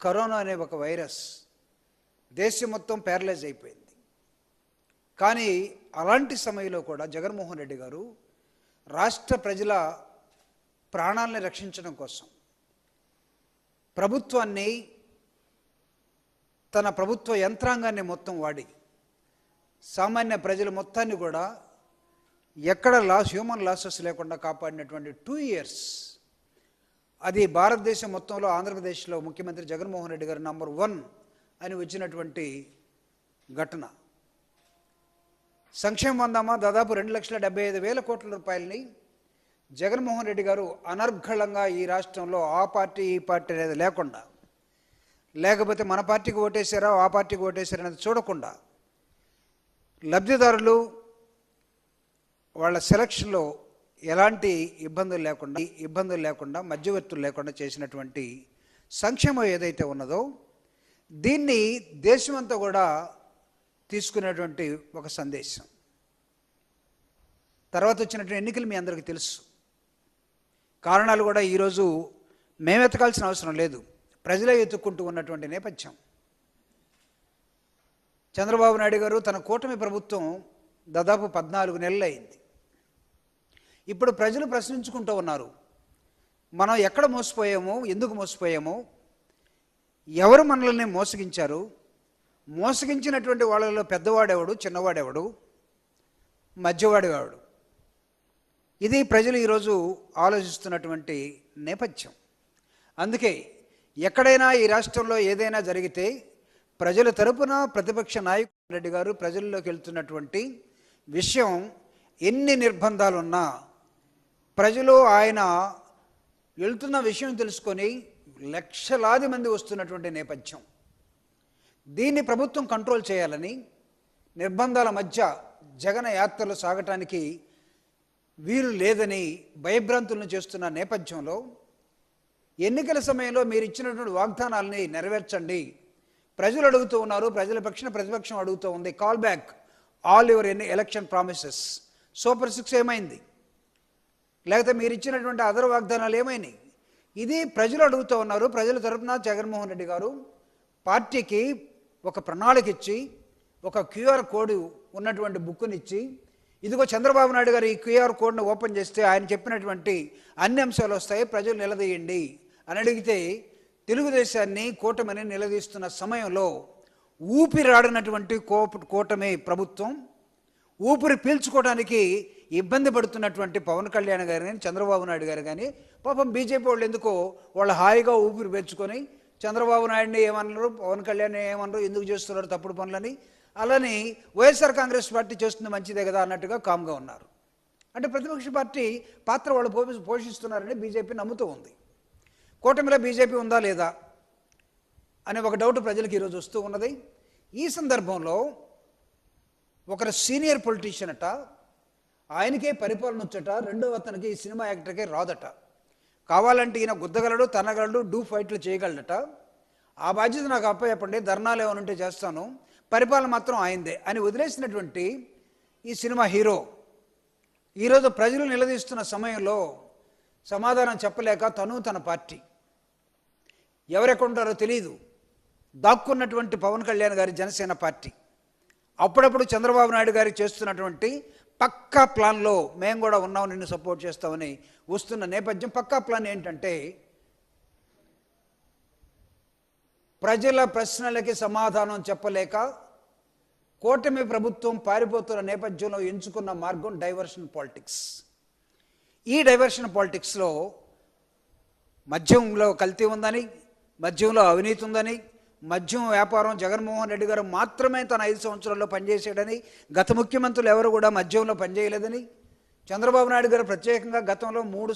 Corona అనే ఒక virus దేశం మొత్తం ప్యారలైజ్ అయిపోయింది. కానీ అలాంటి సమయంలో కూడా జగన్మోహన్ రెడ్డి గారు రాష్ట్ర ప్రజల ప్రాణాలని రక్షించడం కోసం ప్రభుత్వాన్ని తన ప్రభుత్వ యంత్రాంగాన్ని మొత్తం వాడి సామాన్య ప్రజల మొత్తాన్ని కూడా ఎక్కడ లాస్ హ్యూమన్ లాసెస్ లేకుండా కాపాడినటువంటి టూ ఇయర్స్ అది భారతదేశం మొత్తంలో ఆంధ్రప్రదేశ్లో ముఖ్యమంత్రి జగన్మోహన్ రెడ్డి గారు నంబర్ వన్ అని వచ్చినటువంటి ఘటన. సంక్షేమం అందామా దాదాపు రెండు లక్షల డెబ్బై ఐదు వేల కోట్ల రూపాయలని జగన్మోహన్ రెడ్డి గారు అనర్ఘళంగా ఈ రాష్ట్రంలో ఆ పార్టీ ఈ పార్టీ అనేది లేకుండా లేకపోతే మన పార్టీకి ఓటేశారా ఆ పార్టీకి ఓటేశారా అనేది చూడకుండా లబ్ధిదారులు వాళ్ళ సెలక్షన్లో ఎలాంటి ఇబ్బందులు లేకుండా ఇబ్బందులు లేకుండా మధ్యవర్తులు లేకుండా చేసినటువంటి సంక్షేమం ఏదైతే ఉన్నదో దీన్ని దేశమంతా కూడా తీసుకునేటువంటి ఒక సందేశం. తర్వాత వచ్చినటువంటి ఎన్నికలు మీ అందరికీ తెలుసు. కారణాలు కూడా ఈరోజు మేము ఎతకాల్సిన అవసరం లేదు. ప్రజలే ఎత్తుక్కుంటూ ఉన్నటువంటి నేపథ్యం. చంద్రబాబు నాయుడు గారు తన కూటమి ప్రభుత్వం దాదాపు పద్నాలుగు నెలలు అయింది ఇప్పుడు ప్రజలు ప్రశ్నించుకుంటూ ఉన్నారు. మనం ఎక్కడ మోసపోయామో ఎందుకు మోసపోయామో ఎవరు మనల్ని మోసగించారు? మోసగించినటువంటి వాళ్ళలో పెద్దవాడెవడు చిన్నవాడెవడు? మధ్యవాడేవాడు ఇది ప్రజలు ఈరోజు ఆలోచిస్తున్నటువంటి నేపథ్యం. అందుకే ఎక్కడైనా ఈ రాష్ట్రంలో ఏదైనా జరిగితే ప్రజల తరపున ప్రతిపక్ష నాయకుడు రెడ్డి గారు ప్రజల్లోకి వెళ్తున్నటువంటి విషయం ఎన్ని నిర్బంధాలున్నా ప్రజలు ఆయన వెళ్తున్న విషయం తెలుసుకొని లక్షలాది మంది వస్తున్నటువంటి నేపథ్యం. దీన్ని ప్రభుత్వం కంట్రోల్ చేయాలని నిర్బంధాల మధ్య జగన యాత్రలు సాగటానికి వీలు లేదని భయభ్రాంతులను చేస్తున్న నేపథ్యంలో ఎన్నికల సమయంలో మీరు ఇచ్చినటువంటి వాగ్దానాలని నెరవేర్చండి. ప్రజలు అడుగుతూ ఉన్నారు ప్రజల పక్షాన ప్రతిపక్షం అడుగుతూ ఉంది. కాల్ బ్యాక్ ఆల్ యువర్ ఎన్ని ఎలక్షన్ ప్రామిసెస్ సూపర్ సిక్స్ ఏమైంది? లేకపోతే మీరు ఇచ్చినటువంటి అదర్ వాగ్దానాలు ఏమైనాయి? ఇది ప్రజలు అడుగుతూ ఉన్నారు. ప్రజల తరపున జగన్మోహన్ రెడ్డి గారు పార్టీకి ఒక ప్రణాళిక ఇచ్చి ఒక క్యూఆర్ కోడ్ ఉన్నటువంటి బుక్నిచ్చి ఇదిగో చంద్రబాబు నాయుడు గారు ఈ క్యూఆర్ కోడ్ను ఓపెన్ చేస్తే ఆయన చెప్పినటువంటి అన్ని అంశాలు వస్తాయి ప్రజలు నిలదీయండి అని అడిగితే తెలుగుదేశాన్ని కూటమిని నిలదీస్తున్న సమయంలో ఊపిరాడినటువంటి కో కూటమి ప్రభుత్వం ఊపిరి పీల్చుకోవడానికి ఇబ్బంది పడుతున్నటువంటి పవన్ కళ్యాణ్ గారు కానీ చంద్రబాబు నాయుడు గారు కానీ పాపం బీజేపీ వాళ్ళు ఎందుకో వాళ్ళు హాయిగా ఊపిరి పెంచుకొని చంద్రబాబు నాయుడిని ఏమన్నారు పవన్ కళ్యాణ్ ఏమన్నారు ఎందుకు చేస్తున్నారు తప్పుడు పనులని అలాని వైఎస్ఆర్ కాంగ్రెస్ పార్టీ చేస్తుంది మంచిదే కదా అన్నట్టుగా కామ్గా ఉన్నారు. అంటే ప్రతిపక్ష పార్టీ పాత్ర వాళ్ళు పోషిస్తున్నారని బీజేపీ నమ్ముతూ ఉంది. కూటమిలో బీజేపీ ఉందా లేదా అనే ఒక డౌట్ ప్రజలకు ఈరోజు వస్తూ ఉన్నది. ఈ సందర్భంలో ఒకరు సీనియర్ పొలిటీషియన్ అట ఆయనకే పరిపాలన వచ్చట రెండో అతనికి ఈ సినిమా యాక్టర్కే రాదట. కావాలంటే ఈయన గుద్దగలడు తనగలడు డూ ఫైట్లు చేయగలడట. ఆ బాధ్యత నాకు అప్పచెప్పండి ధర్నాలు ఏమైనా ఉంటే చేస్తాను. పరిపాలన మాత్రం ఆయందే అని వదిలేసినటువంటి ఈ సినిమా హీరో ఈరోజు ప్రజలు నిలదీస్తున్న సమయంలో సమాధానం చెప్పలేక తను తన పార్టీ. ఎవరెక్కడుంటారో తెలియదు దాక్కున్నటువంటి పవన్ కళ్యాణ్ గారి జనసేన పార్టీ. అప్పుడప్పుడు చంద్రబాబు నాయుడు గారికి చేస్తున్నటువంటి పక్కా ప్లాన్లో మేము కూడా ఉన్నాం నిన్ను సపోర్ట్ చేస్తామని వస్తున్న నేపథ్యం పక్కా ప్లాన్ ఏంటంటే ప్రజల ప్రశ్నలకి సమాధానం చెప్పలేక కూటమి ప్రభుత్వం పారిపోతున్న నేపథ్యంలో ఎంచుకున్న మార్గం డైవర్షన్ పాలిటిక్స్. ఈ డైవర్షన్ పాలిటిక్స్లో మద్యంలో కల్తీ ఉందని మద్యంలో అవినీతి ఉందని మద్యం వ్యాపారం జగన్మోహన్ రెడ్డి గారు మాత్రమే తన ఐదు సంవత్సరాల్లో పనిచేసాడని గత ముఖ్యమంత్రులు ఎవరు కూడా మద్యంలో పనిచేయలేదని చంద్రబాబు నాయుడు గారు ప్రత్యేకంగా గతంలో మూడు